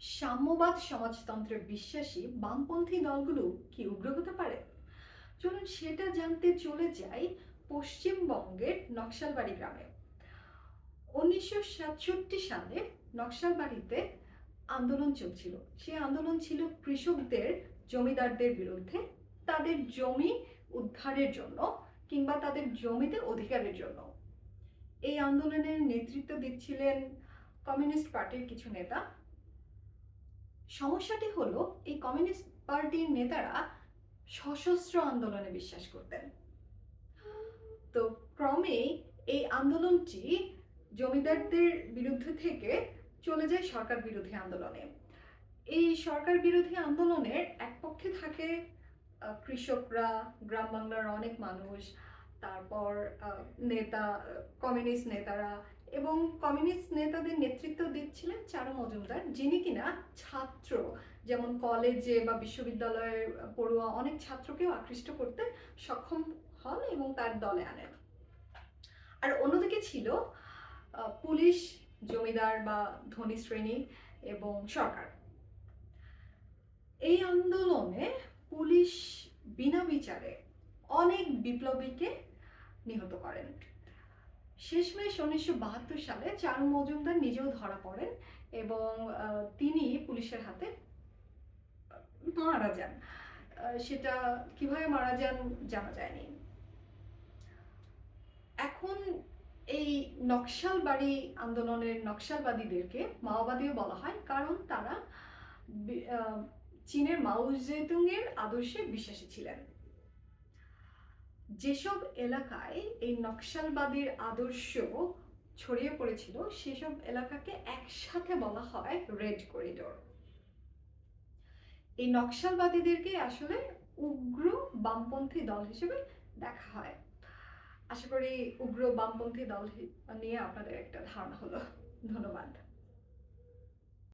সাম্যবাদ সমাজতন্ত্রে বিশ্বাসী বামপন্থী দলগুলো কি উগ্র হতে পারে? চলুন সেটা জানতে চলে যাই পশ্চিমবঙ্গের নকশালবাড়ি গ্রামে। উনিশশো সাতষট্টি সালে নকশালবাড়িতে আন্দোলন চলছিল। সেই আন্দোলন ছিল কৃষকদের, জমিদারদের বিরুদ্ধে, তাদের জমি উদ্ধারের জন্য কিংবা তাদের জমিতে অধিকারের জন্য। এই আন্দোলনের নেতৃত্ব দিচ্ছিলেন কমিউনিস্ট পার্টির কিছু নেতা সমস্যাটি হলো এই কমিউনিস্ট পার্টির নেতারা সশস্ত্র আন্দোলনে বিশ্বাস করতেন। তো ক্রমে এই আন্দোলনটি জমিদারদের বিরুদ্ধে থেকে চলে যায় সরকার বিরোধী আন্দোলনে। এই সরকার বিরোধী আন্দোলনের এক পক্ষে থাকে কৃষকরা, গ্রাম বাংলার অনেক মানুষ, তারপর নেতা, কমিউনিস্ট নেতারা এবং কমিউনিস্ট নেতাদের নেতৃত্ব দিচ্ছিলেন চারু মজুমদার, যিনি কিনা ছাত্র। যেমন কলেজে বা বিশ্ববিদ্যালয়ের পড়ুয়া অনেক ছাত্রকেও আকৃষ্ট করতে সক্ষম হন এবং তার দলে আনেন। আর অন্যদিকে ছিল পুলিশ, জমিদার বা ধনী শ্রেণি এবং সরকার। এই আন্দোলনে পুলিশ বিনা বিচারে অনেক বিপ্লবীকে নিহত করেন। শেষমেশ উনিশশো বাহাত্তর সালে চারু মজুমদার নিজেও ধরা পড়েন এবং তিনি পুলিশের হাতে মারা যান। সেটা কীভাবে মারা যান জানা যায়নি। এখন এই নকশালবাড়ি আন্দোলনের নকশালবাদীদেরকে মাওবাদীও বলা হয়, কারণ তারা চীনের মাও জেতুংয়ের আদর্শে বিশ্বাসী ছিলেন। যেসব এলাকায় এই নকশালবাদীর আদর্শ ছড়িয়ে পড়েছিল, সেসব এলাকাকে একসাথে বলা হয় রেড করিডোর। এই নকশালবাদীদেরকে আসলে উগ্র বামপন্থী দল হিসেবে দেখা হয়। আশা করি উগ্র বামপন্থী দল নিয়ে আপনাদের একটা ধারণা হলো। ধন্যবাদ।